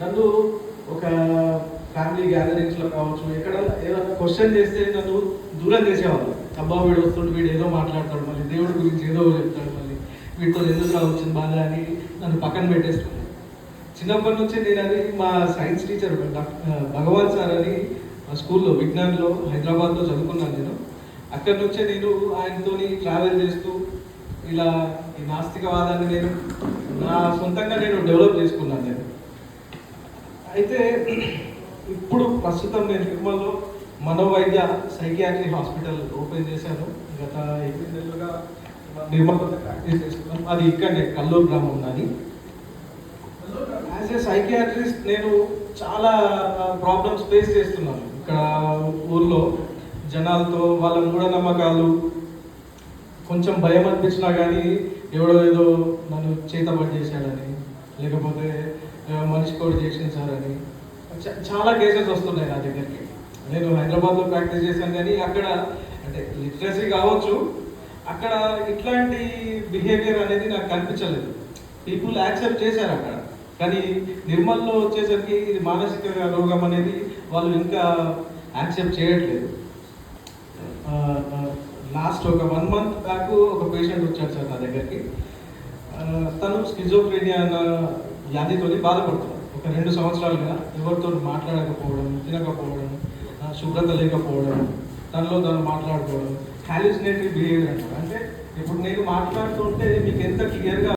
నన్ను ఒక ఫ్యామిలీ గ్యాదరింగ్స్లో కావచ్చు ఎక్కడ ఏదైనా క్వశ్చన్ చేస్తే నన్ను దూరం చేసేవాళ్ళు. అబ్బా వీడు వస్తుండు వీడు ఏదో మాట్లాడతాడు మళ్ళీ దేవుడి గురించి ఏదో చెప్తాడు మళ్ళీ వీటితో ఎందుకు రావచ్చింది బాధ అని నన్ను పక్కన పెట్టేస్తాను చిన్నప్పటి నుంచి నేను అది మా సైన్స్ టీచర్ భగవాన్ సార్ అని మా స్కూల్లో విజ్ఞాన్లో హైదరాబాద్లో చదువుకున్నాను నేను. అక్కడి నుంచే నేను ఆయనతోని ట్రావెల్ చేస్తూ ఇలా ఈ నాస్తికవాదాన్ని నేను నా సొంతంగా నేను డెవలప్ చేసుకున్నాను నేను. అయితే ఇప్పుడు ప్రస్తుతం నేను తిరుమలలో మనోవైద్య సైకియాట్రీ హాస్పిటల్ ఓపెన్ చేశాను. గత ఎనిమిది నెలలుగా నిర్మల్లో ప్రాక్టీస్ చేస్తున్నాను. అది ఇక్కడనే కల్లూరు గ్రామం ఉన్నది యాజ్ ఏ సైకియాట్రిస్ట్ నేను చాలా ప్రాబ్లమ్స్ ఫేస్ చేస్తున్నాను. ఇక్కడ ఊర్లో జనాలతో వాళ్ళ మూఢనమ్మకాలు కొంచెం భయం అనిపించినా కానీ ఎవడో ఏదో నన్ను చేతబడి చేశాడని లేకపోతే మనిషి కూడా చేసింది సార్ అని. చ- చాలా కేసెస్ వస్తున్నాయి నా దగ్గరికి. నేను హైదరాబాద్లో ప్రాక్టీస్ చేశాను కానీ అక్కడ అంటే లిటరసీ కావచ్చు అక్కడ ఇట్లాంటి బిహేవియర్ అనేది నాకు కనిపించలేదు. పీపుల్ యాక్సెప్ట్ చేశారు అక్కడ. కానీ నిర్మల్లో వచ్చేసరికి ఇది మానసిక రోగం అనేది వాళ్ళు ఇంకా యాక్సెప్ట్ చేయట్లేదు. లాస్ట్ ఒక వన్ మంత్ బ్యాక్ ఒక పేషెంట్ వచ్చాడు సార్ నా దగ్గరికి. తను స్కిజోఫ్రేనియా అన్న వ్యాధితో బాధపడుతున్నాడు ఒక రెండు సంవత్సరాలుగా ఎవరితో మాట్లాడకపోవడం తినకపోవడం శుభ్రత లేకపోవడం తనలో తను మాట్లాడుకోవడం హాలిసినేటరీ బిహేవియర్ అంటారు. అంటే ఇప్పుడు నేను మాట్లాడుతుంటే మీకు ఎంత క్లియర్గా